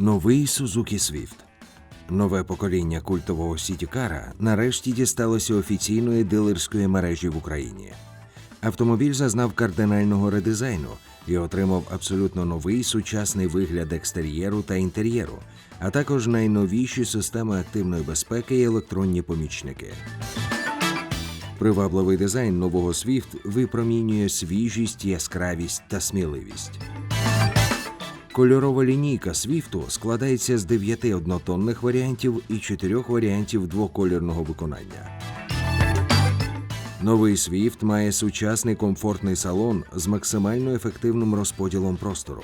Новий Suzuki Swift. Нове покоління культового сітікара нарешті дісталося офіційної дилерської мережі в Україні. Автомобіль зазнав кардинального редизайну і отримав абсолютно новий сучасний вигляд екстер'єру та інтер'єру, а також найновіші системи активної безпеки і електронні помічники. Привабливий дизайн нового Swift випромінює свіжість, яскравість та сміливість. Кольорова лінійка Свіфту складається з дев'яти однотонних варіантів і чотирьох варіантів двоколірного виконання. Новий Swift має сучасний комфортний салон з максимально ефективним розподілом простору.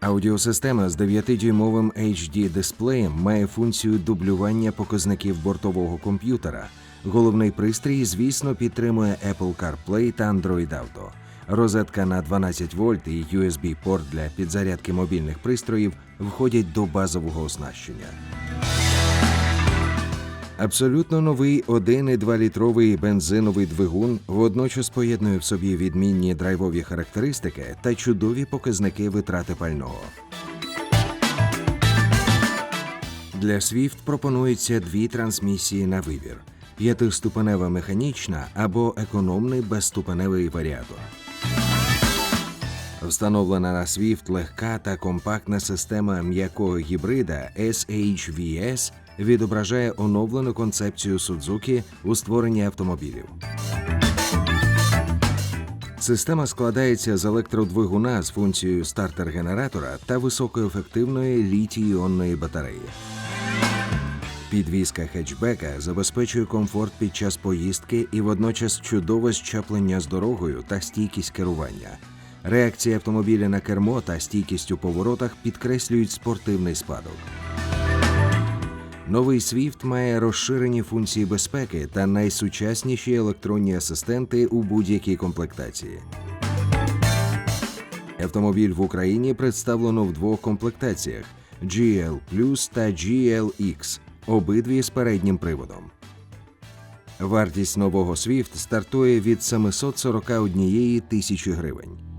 Аудіосистема з 9-дюймовим HD дисплеєм має функцію дублювання показників бортового комп'ютера. Головний пристрій, звісно, підтримує Apple CarPlay та Android Auto. Розетка на 12 вольт і USB-порт для підзарядки мобільних пристроїв входять до базового оснащення. Абсолютно новий 1,2 літровий бензиновий двигун водночас поєднує в собі відмінні драйвові характеристики та чудові показники витрати пального. Для Swift пропонується дві трансмісії на вибір: п'ятиступенева механічна або економний безступеневий варіатор. Встановлена на Swift легка та компактна система м'якого гібрида SHVS відображає оновлену концепцію Suzuki у створенні автомобілів. Система складається з електродвигуна з функцією стартер-генератора та високоефективної літій-іонної батареї. Підвізка хетчбека забезпечує комфорт під час поїздки і водночас чудове щеплення з дорогою та стійкість керування. Реакція автомобіля на кермо та стійкість у поворотах підкреслюють спортивний спадок. Новий Swift має розширені функції безпеки та найсучасніші електронні асистенти у будь-якій комплектації. Автомобіль в Україні представлено в двох комплектаціях GL Plus та GLX, обидві з переднім приводом. Вартість нового Swift стартує від 741 тисячі гривень.